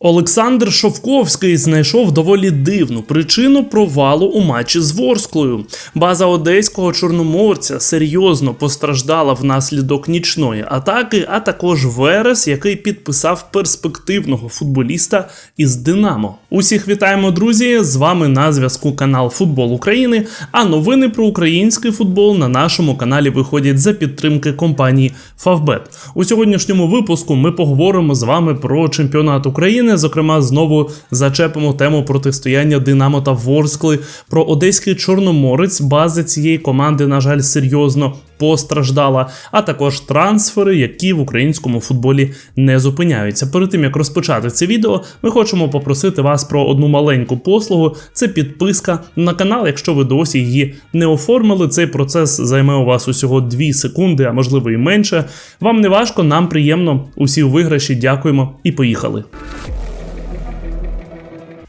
Олександр Шовковський знайшов доволі дивну причину провалу у матчі з Ворсклою. База одеського чорноморця серйозно постраждала внаслідок нічної атаки, а також Верес, який підписав перспективного футболіста із Динамо. Усіх вітаємо, друзі! З вами на зв'язку канал Футбол України. А новини про український футбол на нашому каналі виходять за підтримки компанії Favbet. У сьогоднішньому випуску ми поговоримо з вами про чемпіонат України. Зокрема, знову зачепимо тему протистояння Динамо та Ворскли. Про одеський чорноморець. База цієї команди, на жаль, серйозно постраждала, а також трансфери, які в українському футболі не зупиняються. Перед тим як розпочати це відео, ми хочемо попросити вас про одну маленьку послугу. Це підписка на канал. Якщо ви досі її не оформили, цей процес займе у вас усього 2 секунди, а можливо і менше. Вам не важко, нам приємно. Усі виграші. Дякуємо і поїхали.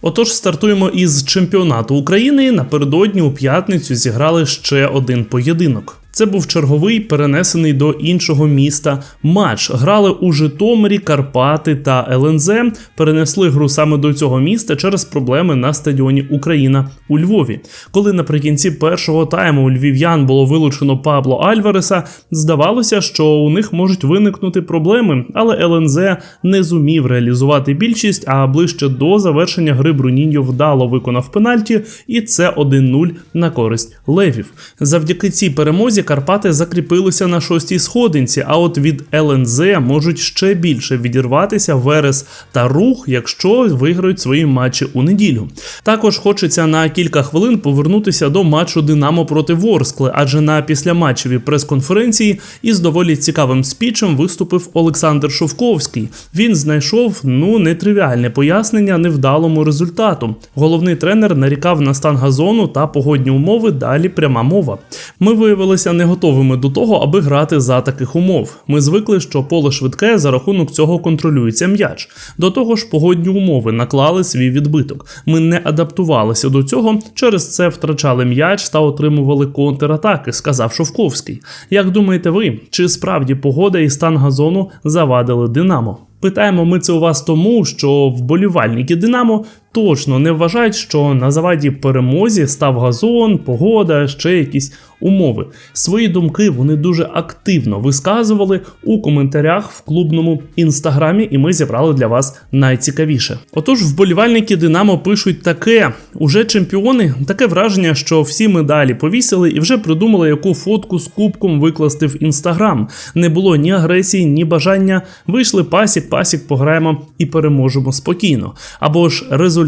Отож, стартуємо із чемпіонату України. Напередодні у п'ятницю зіграли ще один поєдинок. Це був черговий перенесений до іншого міста матч. Грали у Житомирі, Карпати та ЛНЗ. Перенесли гру саме до цього міста через проблеми на стадіоні Україна у Львові. Коли наприкінці першого тайму у львів'ян було вилучено Пабло Альвареса, здавалося, що у них можуть виникнути проблеми, але ЛНЗ не зумів реалізувати більшість. А ближче до завершення гри Бруніньо вдало виконав пенальті, і це 1-0 на користь левів. Завдяки цій перемозі. Карпати закріпилися на шостій сходинці, а от від ЛНЗ можуть ще більше відірватися Верес та рух, якщо виграють свої матчі у неділю. Також хочеться на кілька хвилин повернутися до матчу Динамо проти Ворскли, адже на післяматчевій прес-конференції із доволі цікавим спічем виступив Олександр Шовковський. Він знайшов ну нетривіальне пояснення невдалому результату. Головний тренер нарікав на стан газону та погодні умови. Далі пряма мова. Ми виявилися не готовими до того, аби грати за таких умов. Ми звикли, що поле швидке за рахунок цього контролюється м'яч. До того ж, погодні умови наклали свій відбиток. Ми не адаптувалися до цього, через це втрачали м'яч та отримували контратаки, сказав Шовковський. Як думаєте ви, чи справді погода і стан газону завадили Динамо? Питаємо ми це у вас тому, що вболівальники Динамо точно не вважають, що на заваді перемозі став газон, погода, ще якісь умови. Свої думки вони дуже активно висказували у коментарях в клубному інстаграмі, і ми зібрали для вас найцікавіше. Отож, вболівальники Динамо пишуть таке: уже чемпіони, таке враження, що всі медалі повісили і вже придумали, яку фотку з кубком викласти в інстаграм. Не було ні агресії, ні бажання. Вийшли пасік, пасік, пограємо і переможемо спокійно. Або ж результат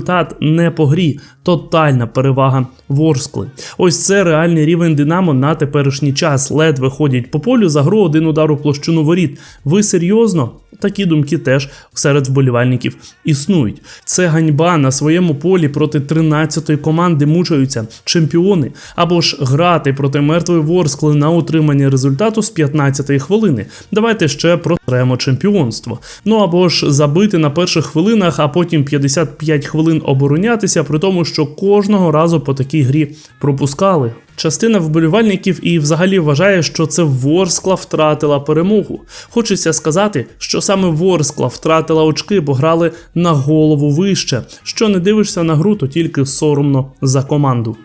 не по грі, тотальна перевага Ворскли. Ось це реальний рівень Динамо на теперішній час. Ледве ходять по полю за гру один удар у площину воріт. Ви серйозно? Такі думки теж серед вболівальників існують. Це ганьба на своєму полі проти 13-ї команди мучаються чемпіони, або ж грати проти мертвої Ворскли на утримання результату з 15-ї хвилини. Давайте ще протремо чемпіонство. Ну або ж забити на перших хвилинах, а потім 55 хвилин оборонятися, при тому, що кожного разу по такій грі пропускали. Частина вболівальників і взагалі вважає, що це Ворскла втратила перемогу. Хочеться сказати, що саме Ворскла втратила очки, бо грали на голову вище. Що не дивишся на гру, то тільки соромно за команду.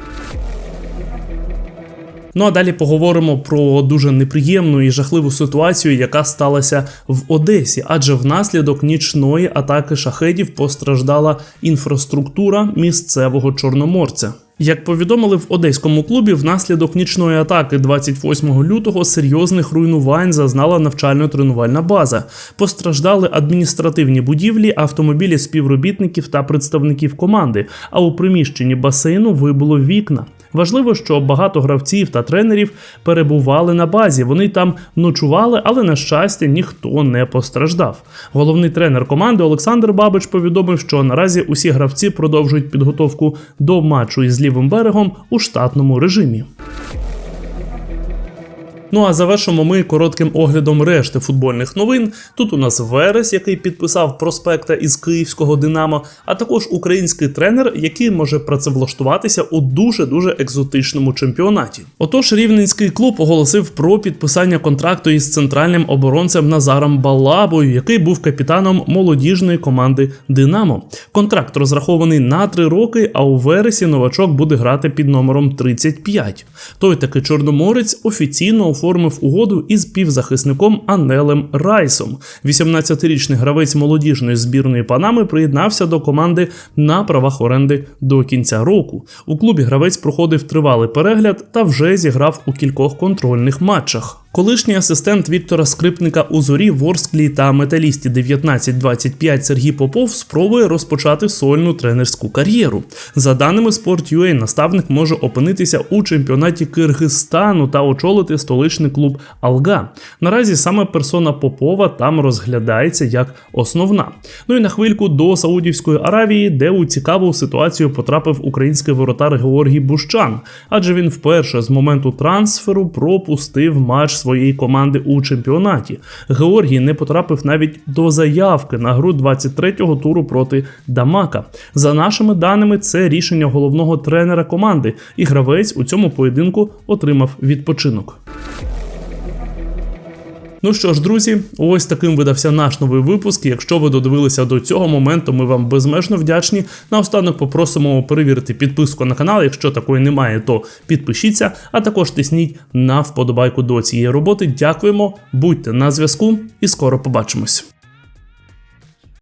Ну а далі поговоримо про дуже неприємну і жахливу ситуацію, яка сталася в Одесі, адже внаслідок нічної атаки шахедів постраждала інфраструктура місцевого чорноморця. Як повідомили в одеському клубі, внаслідок нічної атаки 28 лютого серйозних руйнувань зазнала навчально-тренувальна база. Постраждали адміністративні будівлі, автомобілі співробітників та представників команди. А у приміщенні басейну вибуло вікна. Важливо, що багато гравців та тренерів перебували на базі. Вони там ночували, але на щастя ніхто не постраждав. Головний тренер команди Олександр Бабич повідомив, що наразі усі гравці продовжують підготовку до матчу із лівим берегом у штатному режимі. Ну а завершимо ми коротким оглядом решти футбольних новин. Тут у нас Верес, який підписав проспекта із київського Динамо, а також український тренер, який може працевлаштуватися у дуже дуже екзотичному чемпіонаті. Отож, рівненський клуб оголосив про підписання контракту із центральним оборонцем Назаром Балабою, який був капітаном молодіжної команди Динамо. Контракт розрахований на три роки, а у вересі новачок буде грати під номером 35. Той таки чорноморець офіційно оформив угоду із півзахисником Анелем Райсом. 18-річний гравець молодіжної збірної Панами приєднався до команди на правах оренди до кінця року. У клубі гравець проходив тривалий перегляд та вже зіграв у кількох контрольних матчах. Колишній асистент Віктора Скрипника у зорі Ворсклі та металісті 1925 Сергій Попов спробує розпочати сольну тренерську кар'єру. За даними Sport.ua, наставник може опинитися у чемпіонаті Киргизстану та очолити столичний клуб Алга. Наразі саме персона Попова там розглядається як основна. Ну і на хвильку до Саудівської Аравії, де у цікаву ситуацію потрапив український воротар Георгій Бущан, адже він вперше з моменту трансферу пропустив матч своєї команди у чемпіонаті. Георгій не потрапив навіть до заявки на гру 23-го туру проти Дамака. За нашими даними, це рішення головного тренера команди, і гравець у цьому поєдинку отримав відпочинок. Ну що ж, друзі, ось таким видався наш новий випуск. Якщо ви додивилися до цього моменту, ми вам безмежно вдячні. Наостанок попросимо перевірити підписку на канал. Якщо такої немає, то підпишіться, а також тисніть на вподобайку до цієї роботи. Дякуємо, будьте на зв'язку і скоро побачимось.